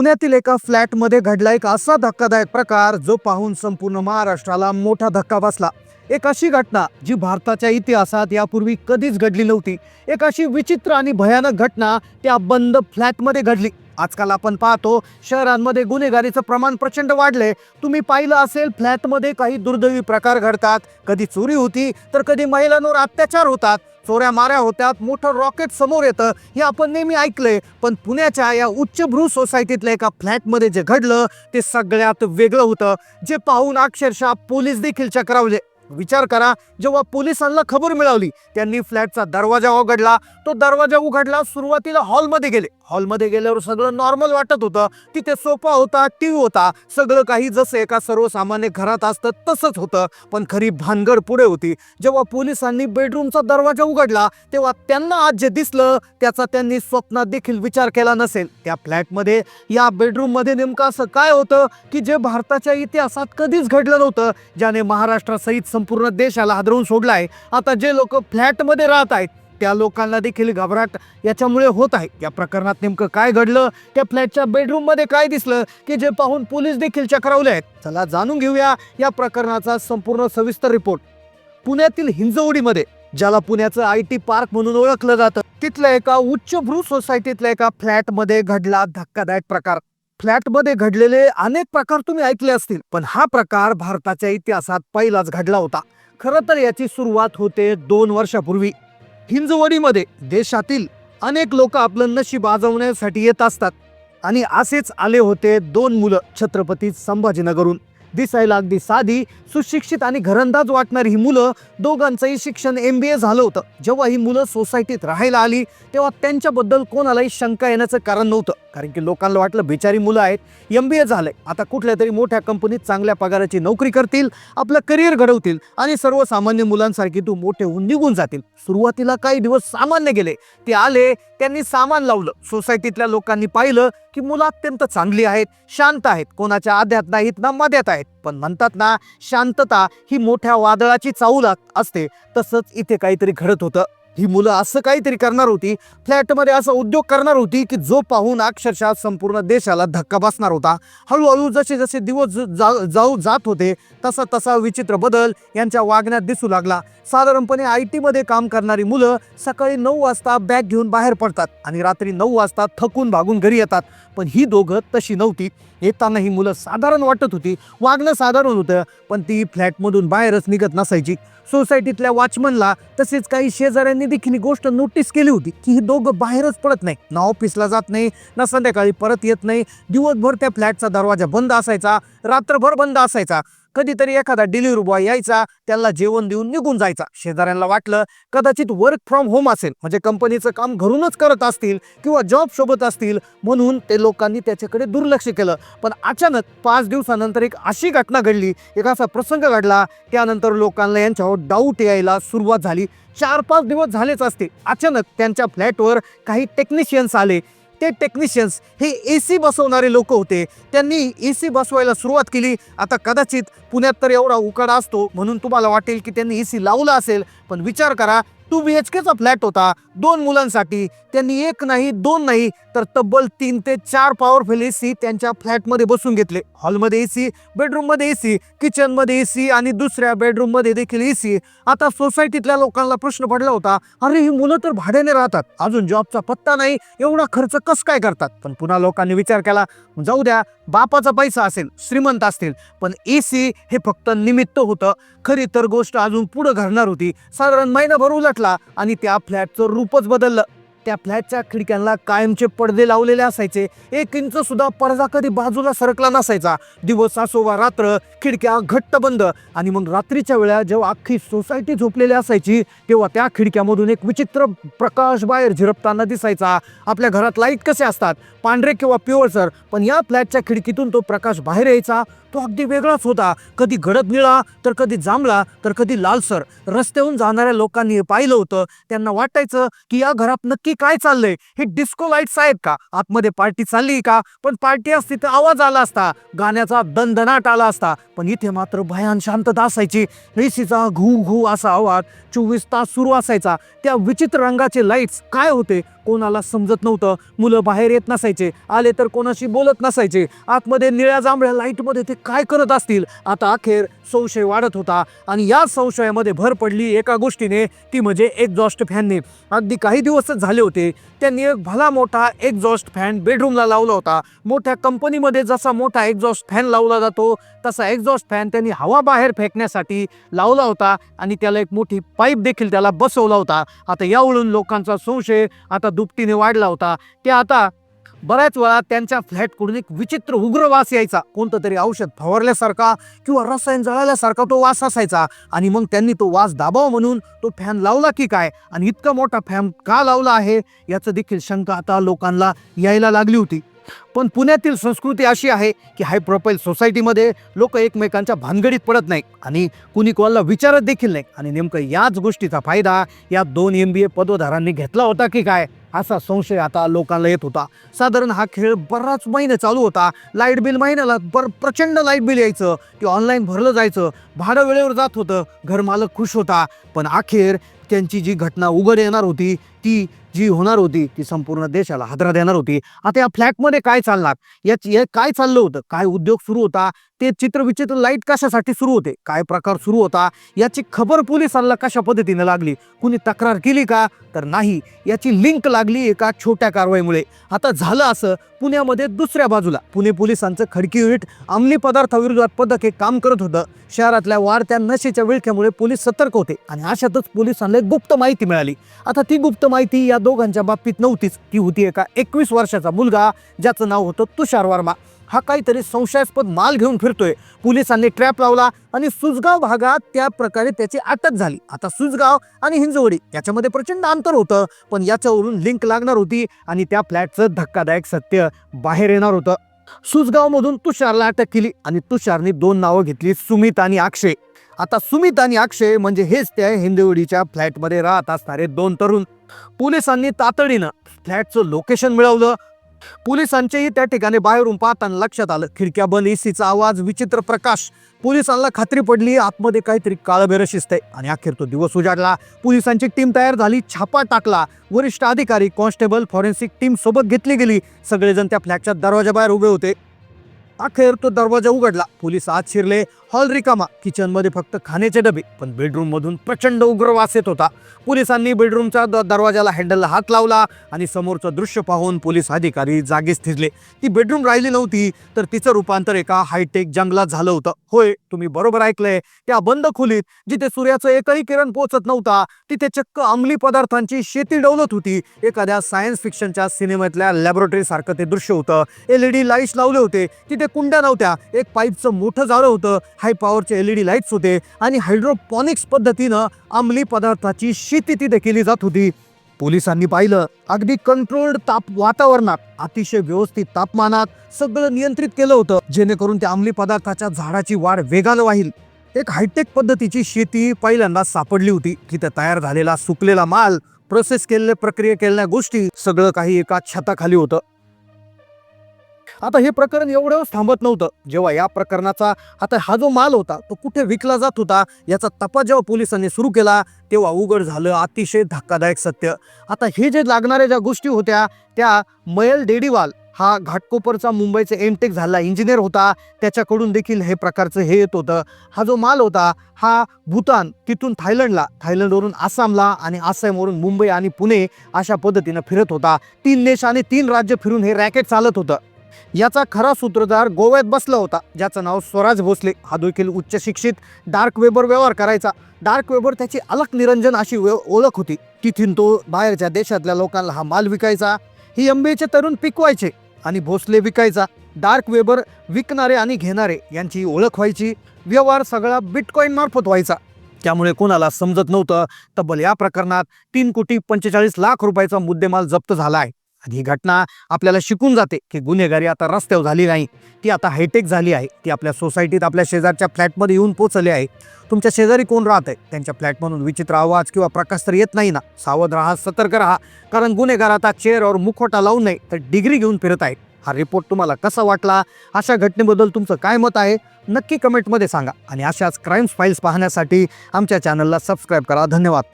पुण्यातील एका फ्लॅटमध्ये घडला एक असा धक्कादायक प्रकार जो पाहून संपूर्ण महाराष्ट्राला मोठा धक्का बसला. एक अशी घटना जी भारताच्या इतिहासात यापूर्वी कधीच घडली नव्हती. एक अशी विचित्र आणि भयानक घटना त्या बंद फ्लॅटमध्ये घडली. आजकाल आपण पाहतो शहरांमध्ये गुन्हेगारीचं प्रमाण प्रचंड वाढले. तुम्ही पाहिलं असेल फ्लॅटमध्ये काही दुर्दैवी प्रकार घडतात. कधी चोरी होती तर कधी महिलांवर अत्याचार होतात. चोऱ्या माऱ्या होत्यात मोठं रॉकेट समोर येतं हे आपण नेहमी ऐकलंय. पण पुण्याच्या या उच्चभ्रू सोसायटीतल्या एका फ्लॅटमध्ये जे घडलं ते सगळ्यात वेगळं होतं. जे पाहून अक्षरशः पोलीस देखील चक्रावले. विचार करा जेव्हा पोलिसांना खबर मिळवली त्यांनी फ्लॅटचा दरवाजा उघडला. तो दरवाजा उघडला सुरुवातीला हॉलमध्ये गेले. हॉलमध्ये गेल्यावर सगळं नॉर्मल वाटत होतं. तिथे सोफा होता टीव्ही होता. सगळं काही जसं एका सर्वसामान्य घरात असतं तसंच होतं. पण खरी भानगड पुढे होती. जेव्हा पोलिसांनी बेडरूमचा दरवाजा उघडला तेव्हा त्यांना आज जे दिसलं त्याचा त्यांनी स्वप्नात देखील विचार केला नसेल. त्या फ्लॅटमध्ये या बेडरूममध्ये नेमकं असं काय होतं की जे भारताच्या इतिहासात कधीच घडलं नव्हतं ज्याने महाराष्ट्रासहित संपूर्ण देशाला हादरवून आहे आता जे लोक फ्लॅटमध्ये राहत आहेत त्या लोकांना देखील घबराट याच्यामुळे होत आहे. या प्रकरणात नेमकं काय घडलं? त्या फ्लॅटच्या बेडरूममध्ये काय दिसलं? की जे पाहून पोलीस देखील चक्रावले आहेत? चला जाणून घेऊया या प्रकरणाचा संपूर्ण सविस्तर रिपोर्ट. पुण्यातील हिंजवडीमध्ये ज्याला पुण्याचं आय टी पार्क म्हणून ओळखलं जातं तिथल्या एका उच्चभ्रू सोसायटीतल्या एका फ्लॅटमध्ये घडला धक्कादायक प्रकार. फ्लॅटमध्ये घडलेले अनेक प्रकार तुम्ही ऐकले असतील पण हा प्रकार भारताच्या इतिहासात पहिलाच घडला होता. खरं तर याची सुरुवात होते दोन वर्षापूर्वी. हिंजवडीमध्ये देशातील अनेक लोक आपलं नशीब आजवण्यासाठी येत असतात आणि असेच आले होते दोन मुलं छत्रपती संभाजीनगरहून. दिसायला अगदी साधी सुशिक्षित आणि घरंदाज वाटणारी ही मुलं दोघांचंही शिक्षण एम बी ए झालं होतं. जेव्हा ही मुलं सोसायटीत राहायला आली तेव्हा त्यांच्याबद्दल कोणालाही शंका येण्याचं कारण नव्हतं. कारण की लोकांना वाटलं बिचारी मुलं आहेत. एम बी ए झालंय. आता कुठल्या तरी मोठ्या कंपनीत चांगल्या पगाराची नोकरी करतील आपलं करिअर घडवतील आणि सर्वसामान्य मुलांसारखी तू मोठे होऊन निघून जातील. सुरुवातीला काही दिवस सामान्य गेले. ते आले त्यांनी सामान लावलं. सोसायटीतल्या लोकांनी पाहिलं की मुलं अत्यंत चांगली आहेत शांत आहेत. कोणाच्या आध्यात नाहीत ना मध्यात आहेत. पण म्हणतात ना शांतता ही मोठ्या वादळाची चाऊल असते. तसंच इथे काहीतरी घडत होतं. ही मुलं असं काहीतरी करणार होती फ्लॅटमध्ये असा उद्योग करणार होती की जो पाहून अक्षरशः संपूर्ण देशाला धक्का बसणार होता. हळूहळू जसे जसे दिवस जा- जाऊ जात होते तसा तसा विचित्र बदल यांच्या वागण्यात दिसू लागला. साधारणपणे आय टीमध्ये काम करणारी मुलं सकाळी नऊ वाजता बॅग घेऊन बाहेर पडतात आणि रात्री नऊ वाजता थकून भागून घरी येतात. पण ही दोघं तशी नव्हती. येताना ही मुलं साधारण वाटत होती. वागणं साधारण होतं पण ती फ्लॅटमधून बाहेरच निघत नसायची. सोसायटीतल्या वॉचमनला तसेच काही शेजाऱ्यांनी देखील ही गोष्ट नोटीस केली होती की ही दोघं बाहेरच पडत नाही. ना ऑफिसला जात नाही ना संध्याकाळी परत येत नाही. दिवसभर त्या फ्लॅटचा दरवाजा बंद असायचा रात्रभर बंद असायचा. कधीतरी एखादा डिलिव्हरी बॉय यायचा त्याला जेवण देऊन निघून जायचा. शेजाऱ्यांना वाटलं कदाचित वर्क फ्रॉम होम असेल. म्हणजे कंपनीचं काम घरूनच करत असतील किंवा जॉब सोबत असतील म्हणून ते लोकांनी त्याच्याकडे दुर्लक्ष केलं. पण अचानक पाच दिवसानंतर एक अशी घटना घडली. एक असा प्रसंग घडला. त्यानंतर लोकांना यांच्यावर डाऊट यायला सुरुवात झाली. चार पाच दिवस झालेच असते अचानक त्यांच्या फ्लॅटवर काही टेक्निशियन्स आले. ते टेक्निशियन्स हे ए सी बसवणारे लोक होते. त्यांनी ए सी बसवायला सुरुवात केली. आता कदाचित पुण्यात तर एवढा उकाडा असतो म्हणून तुम्हाला वाटेल की त्यांनी ए सी लावला असेल. पण विचार करा टू बी एच केचा फ्लॅट होता. दोन मुलांसाठी. त्यांनी एक नाही दोन नाही तर तब्बल तीन ते चार पॉवरफुल ए सी त्यांच्या फ्लॅटमध्ये बसून घेतले. हॉलमध्ये ए सी बेडरूममध्ये ए सी किचनमध्ये ए सी आणि दुसऱ्या बेडरूममध्ये देखील ए सी आता सोसायटीतल्या लोकांना प्रश्न पडला होता अरे ही मुलं तर भाड्याने राहतात. अजून जॉबचा पत्ता नाही. एवढा खर्च कस काय करतात? पण पुन्हा लोकांनी विचार केला जाऊ द्या बापाचा पैसा असेल श्रीमंत असतील. पण ए सी हे फक्त निमित्त होतं. खरी तर गोष्ट अजून पुढं घडणार होती. साधारण महिनाभर उलटला आणि त्या फ्लॅटचं रूपच बदललं. त्या फ्लॅटच्या खिडक्यांना कायमचे पडदे लावलेले असायचे. एक इंच सुद्धा पडदा कधी बाजूला सरकला नसायचा. दिवस असो वा रात्र खिडक्या घट्ट बंद. आणि मग रात्रीच्या वेळा जेव्हा अख्खी सोसायटी झोपलेली असायची तेव्हा त्या खिडक्यामधून एक विचित्र प्रकाश बाहेर झिरपताना दिसायचा. आपल्या घरात लाइट कसे असतात? पांढरे किंवा पिवळसर. पण या फ्लॅटच्या खिडकीतून तो प्रकाश बाहेर यायचा. तो अगदी वेगळाच होता. कधी गडद निळा तर कधी जांभळा तर कधी लालसर. रस्त्याहून जाणाऱ्या लोकांनी पाहिलं होतं. त्यांना वाटायचं की या घरात नक्की काय चाललंय? हे डिस्को लाईट्स आहेत का? आतमध्ये पार्टी चालली का? पण पार्टी असती तर आवाज आला असता गाण्याचा दणदणाट आला असता. पण इथे मात्र भयान शांतता असायची. एसीचा घू घू असा आवाज चोवीस तास सुरू असायचा. त्या विचित्र रंगाचे लाईट्स काय होते? कोणाला समजत नव्हतं. मुलं बाहेर येत नसायचे. आले तर कोणाशी बोलत नसायचे. आतमध्ये निळ्या जांभळ्या लाईटमध्ये ते काय करत असतील? आता अखेर संशय वाढत होता आणि या संशयामध्ये भर पडली एका गोष्टीने. ती म्हणजे एक्झॉस्ट फॅनने. अगदी काही दिवसच झाले होते. त्यांनी एक भला मोठा एक्झॉस्ट फॅन बेडरूमला लावला होता. मोठ्या कंपनीमध्ये जसा मोठा एक्झॉस्ट फॅन लावला जातो तसा एक्झॉस्ट फॅन त्यांनी हवा बाहेर फेकण्यासाठी लावला होता आणि त्याला एक मोठी पाईप देखील त्याला बसवला होता. आता यावरून लोकांचा संशय आता दुपटीने वाढला होता. ते आता बऱ्याच वेळा त्यांच्या फ्लॅटकडून एक विचित्र उग्र वास यायचा. कोणतं तरी औषध फवारल्यासारखा किंवा रसायन जळाल्यासारखा तो वास असायचा. आणि मग त्यांनी तो वास दाबावा म्हणून तो फॅन लावला की काय? आणि इतका मोठा फॅन का लावला आहे? याचं देखील शंका आता लोकांना यायला लागली होती. पण पुण्यातील संस्कृती अशी आहे की हाय प्रोफाईल सोसायटीमध्ये लोक एकमेकांच्या भानगडीत पडत नाही आणि कुणी कोणाला विचारत देखील नाही आणि नेमकं याच गोष्टीचा फायदा या दोन एम बी ए पदोधारांनी घेतला होता की काय? असा संशय आता लोकांना येत होता. साधारण हा खेळ बराच महिने चालू होता. लाइट बिल महिन्याला बर प्रचंड लाइट बिल यायचं. की ऑनलाईन भरलं जायचं. भाडं वेळेवर जात होतं. घरमालक खुश होता. पण अखेर त्यांची जी घटना उघड येणार होती ती जी होणार होती ती संपूर्ण देशाला हादरा देणार होती. आता या फ्लॅटमध्ये काय चालणार? याची हे काय चाललं होतं? काय उद्योग सुरू होता? ते चित्रविचित्र लाइट कशासाठी सुरू होते? काय प्रकार सुरू होता? याची खबर पोलिसांना कशा पद्धतीने लागली? कुणी तक्रार केली का? तर नाही. याची लिंक लागली एका छोट्या कारवाईमुळे. आता झालं असं पुण्यामध्ये दुसऱ्या बाजूला. पुणे पोलिसांचं खडकी युनिट अंमली पदार्थाविरोधात पथक हे काम करत होतं. शहरातल्या वाढत्या नशेच्या विळख्यामुळे पोलीस सतर्क होते आणि अशातच पोलिसांना एक गुप्त माहिती मिळाली. आता ती गुप्त माहिती या दोघांच्या बाबतीत नव्हतीच. ती होती एका एकवीस वर्षाचा मुलगा ज्याचं नाव होतं तुषार वर्मा. हा काहीतरी संशयास्पद माल घेऊन फिरतोय. पोलिसांनी ट्रॅप लावला आणि सुजगाव भागात त्या प्रकारे त्याची अटक झाली. आता सुजगाव आणि हिंजवडी याच्यामध्ये प्रचंड अंतर होतं पण याच्यावरून लिंक लागणार होती आणि त्या फ्लॅटचं धक्कादायक सत्य बाहेर येणार होतं. सुजगावमधून तुषारला अटक केली आणि तुषारने दोन नावं घेतली सुमित आणि अक्षय. आता सुमित आणि अक्षय म्हणजे हेच त्या हिंदवडीच्या फ्लॅटमध्ये राहत असणारे दोन तरुण. पोलिसांनी तातडीनं फ्लॅटचं लोकेशन मिळवलं. पोलिसांचेही त्या ठिकाणी बाहेरून पाहताना लक्षात आलं. खिडक्या बंद एसीचा आवाज विचित्र प्रकाश. पोलिसांना खात्री पडली आतमध्ये काहीतरी काळबेरं शिस्त आहे. आणि अखेर तो दिवस उजाडला. पोलिसांची टीम तयार झाली छापा टाकला. वरिष्ठ अधिकारी कॉन्स्टेबल फॉरेन्सिक टीम सोबत घेतली गेली. सगळेजण त्या फ्लॅटच्या दरवाजाबाहेर उभे होते. अखेर तो दरवाजा उघडला. पोलीस आत शिरले. हॉल रिकामा किचनमध्ये फक्त खाण्याचे डबे पण बेडरूममधून प्रचंड उग्र वास येत होता. पोलिसांनी बेडरूमच्या द- दरवाजाला हँडलला हात लावला आणि समोरचं दृश्य पाहून पोलीस अधिकारी जागीच थिजले. ती बेडरूम राहिली नव्हती तर तिचं रूपांतर एका हायटेक जंगलात झालं होतं. होय तुम्ही बरोबर ऐकलंय. त्या बंद खोलीत जिथे सूर्याचं एकही किरण पोहोचत नव्हता तिथे चक्क अंमली पदार्थांची शेती डवलत होती. एखाद्या सायन्स फिक्शनच्या सिनेमातल्या लॅबोरेटरी सारखं ते दृश्य होतं. एल ई डी लाईट्स लावले होते. तिथे कुंड्या नव्हत्या. एक पाईपचं मोठं झालं होतं. हाय पॉवरचे एल ई डी लाईट्स होते आणि हायड्रोपॉनिक्स पद्धतीनं अंमली पदार्थाची शेती तिथे केली जात होती. पोलिसांनी पाहिलं अगदी कंट्रोल्ड ताप वातावरणात अतिशय व्यवस्थित तापमानात सगळं नियंत्रित केलं होतं जेणेकरून त्या अंमली पदार्थाच्या झाडाची वाढ वेगानं वाहील. एक हायटेक पद्धतीची शेती पहिल्यांदा सापडली होती. तिथे तयार झालेला सुकलेला माल प्रोसेस केलेल्या प्रक्रिया केलेल्या गोष्टी सगळं काही एका छताखाली होतं. आता हे प्रकरण एवढंच थांबत नव्हतं. जेव्हा या प्रकरणाचा आता हा जो माल होता तो कुठे विकला जात होता याचा तपास जेव्हा पोलिसांनी सुरू केला तेव्हा उघड झालं अतिशय धक्कादायक सत्य. आता हे जे लागणाऱ्या ज्या गोष्टी होत्या त्या मयल डेडीवाल हा घाटकोपरचा मुंबईचा एमटेक झाला इंजिनियर होता त्याच्याकडून देखील हे प्रकारचं हे येत होतं. हा जो माल होता हा भूतान तिथून थायलंडला थायलंडवरून आसामला आणि आसामवरून मुंबई आणि पुणे अशा पद्धतीनं फिरत होता. तीन देश आणि तीन राज्य फिरून हे रॅकेट चालत होतं. याचा खरा सूत्रधार गोव्यात बसला होता ज्याचं नाव स्वराज भोसले. हा देखील उच्च शिक्षित डार्क वेबर व्यवहार करायचा. डार्क वेबर त्याची अलग निरंजन अशी ओळख होती. तिथून तो बाहेरच्या देशातल्या लोकांना हा माल विकायचा. ही एमबीएचे तरुण पिकवायचे आणि भोसले विकायचा. डार्क वेबर विकणारे आणि घेणारे यांची ओळख व्हायची. व्यवहार सगळा बिटकॉईन मार्फत व्हायचा. त्यामुळे कोणाला समजत नव्हतं. तब्बल या प्रकरणात तीन कोटी पंचेचाळीस लाख रुपयाचा मुद्देमाल जप्त झाला आहे. आणि ही घटना आपल्याला शिकून जाते की गुन्हेगारी आता रस्त्यावर झाली नाही ती आता हायटेक झाली आहे ती आपल्या सोसायटीत आपल्या शेजारच्या फ्लॅटमध्ये येऊन पोचली आहे. तुमच्या शेजारी कोण राहत आहे? त्यांच्या फ्लॅटमधून विचित्र आवाज किंवा प्रकाश तर येत नाही ना? सावध राहा सतर्क राहा कारण गुन्हेगार आता चेअरवर मुखोटा लावून नाही तर डिग्री घेऊन फिरत आहे. हा रिपोर्ट तुम्हाला कसा वाटला? अशा घटनेबद्दल तुमचं काय मत आहे? नक्की कमेंटमध्ये सांगा. आणि अशाच क्राईम्स फाईल्स पाहण्यासाठी आमच्या चॅनलला सबस्क्राईब करा. धन्यवाद.